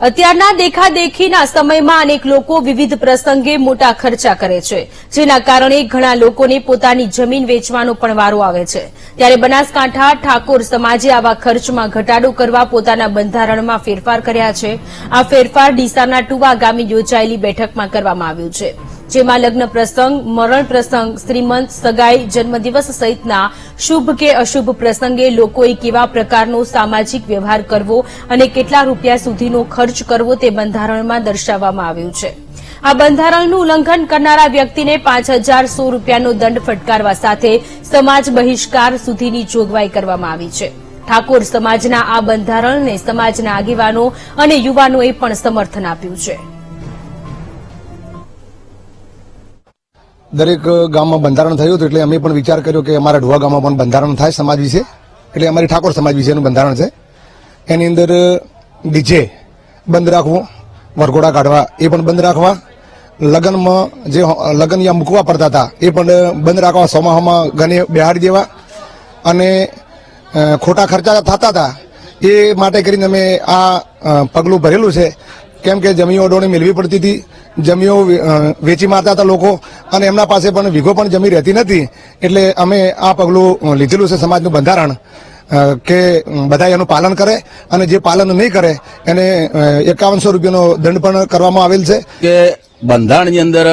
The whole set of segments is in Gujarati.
અત્યારના દેખાદેખીના સમયમાં અનેક લોકો વિવિધ પ્રસંગે મોટા ખર્ચા કરે છે, જેના કારણે ઘણા લોકોને પોતાની જમીન વેચવાનો પણ વારો આવે છે. ત્યારે બનાસકાંઠા ઠાકોર સમાજે આવા ખર્ચમાં ઘટાડો કરવા પોતાના બંધારણમાં ફેરફાર કર્યા છે. આ ફેરફાર ડીસાના ટુવા ગામે યોજાયેલી બેઠકમાં કરવામાં આવ્યું છે. જેમાં લગ્ન પ્રસંગ, મરણ પ્રસંગ, શ્રીમંત સગાઈ, જન્મદિવસ સહિતના શુભ કે અશુભ પ્રસંગે લોકોએ કેવા પ્રકારનો સામાજિક વ્યવહાર કરવો અને કેટલા રૂપિયા સુધીનો ખર્ચ કરવો તે બંધારણમાં દર્શાવવામાં આવ્યું છે. આ બંધારણનું ઉલ્લંઘન કરનારા વ્યક્તિને પાંચ હજાર સો રૂપિયાનો દંડ ફટકારવા સાથે સમાજ બહિષ્કાર સુધીની જોગવાઈ કરવામાં આવી છે. ઠાકોર સમાજના આ બંધારણને સમાજના આગેવાનો અને યુવાનોએ પણ સમર્થન આપ્યું છે. દરેક ગામમાં બંધારણ થયું હતું એટલે અમે પણ વિચાર કર્યો કે અમારા ઢોવા ગામમાં પણ બંધારણ થાય સમાજ વિશે. એટલે અમારી ઠાકોર સમાજ વિશેનું બંધારણ છે. એની અંદર ડીજે બંધ રાખવું, વરઘોડા કાઢવા એ પણ બંધ રાખવા. લગ્નમાં જે લગ્ન યા મૂકવા પડતા હતા એ પણ બંધ રાખવા સોમાહામાં ગને બેહાડી દેવા. અને ખોટા ખર્ચા થતા હતા એ માટે કરીને અમે આ પગલું ભરેલું છે. કેમ કે જમીઓ અડોણી મેળવી પડતી હતી. જમીઓ વેચી મારતા હતા લોકો અને એમના પાસે પણ વીઘો પણ જમી રહેતી નથી. એટલે અમે આ પગલું લીધેલું છે સમાજનું બંધારણ કે બધા એનું પાલન કરે અને જે પાલન નહીં કરે, એને એકાવનસો રૂપિયાનો દંડ પણ કરવામાં આવેલ છે. કે બંધારણની અંદર,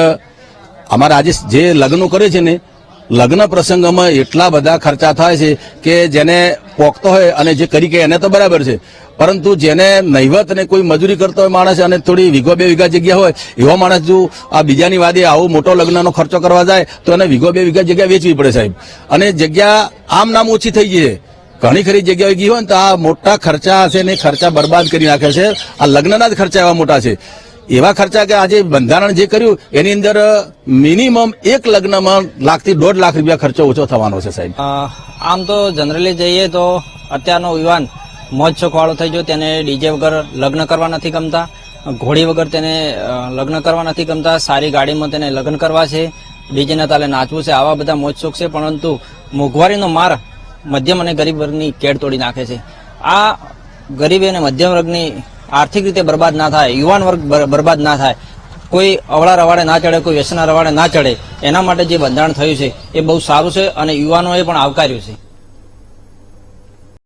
અમારા આજે જે લગ્નો કરે છે ને, લગ્ન પ્રસંગમાં એટલા બધા ખર્ચા થાય છે કે જેને પોખતો હોય અને જે કરી કે એને તો બરાબર છે. પરંતુ જેને નહીવત અને કોઈ મજૂરી કરતો હોય માણસ અને થોડી વીઘો બે વીઘા જગ્યા હોય, એવો માણસ જો આ બીજાની વાદે આવો મોટો લગ્નનો ખર્ચો કરવા જાય, તો એને વીઘો બે વીઘા જગ્યા વેચવી પડે સાહેબ. અને જગ્યા આમ નામ ઓછી થઈ ગઈ છે. ઘણી ખરી જગ્યાએ ગઈ હોય ને તો આ મોટા ખર્ચા હશે ને ખર્ચા બરબાદ કરી નાખે છે. આ લગ્નના જ ખર્ચા એવા મોટા છે. એવા ખર્ચા કે આજે બંધારણ જે કર્યું, એની અંદર મિનિમમ એક લગ્નમાં લાખથી દોઢ લાખ રૂપિયા ખર્ચો ઓછો થવાનો છે સાહેબ. આમ તો જનરલી જઈએ તો અત્યારનો યુવાન મોજ શોખવાળો થઈ ગયો. તેને ડીજે વગર લગ્ન કરવા નથી ગમતા. ઘોડી વગર તેને લગ્ન કરવા નથી ગમતા. સારી ગાડીમાં તેને લગ્ન કરવા છે. ડીજેના તાલે નાચવું છે. આવા બધા મોજ શોખ છે. પરંતુ મોંઘવારીનો માર મધ્યમ અને ગરીબ વર્ગની કેડ તોડી નાખે છે. આ ગરીબી અને મધ્યમ વર્ગની આર્થિક રીતે બરબાદ ના થાય. યુવાન વર્ગ બરબાદ ના થાય. કોઈ અવળા રવાડે ના ચડે, કોઈ વ્યસના રવાડે ના ચડે. એના માટે જે બંધારણ થયું છે, એ બહુ સારું છે અને યુવાનોએ પણ આવકાર્યું છે.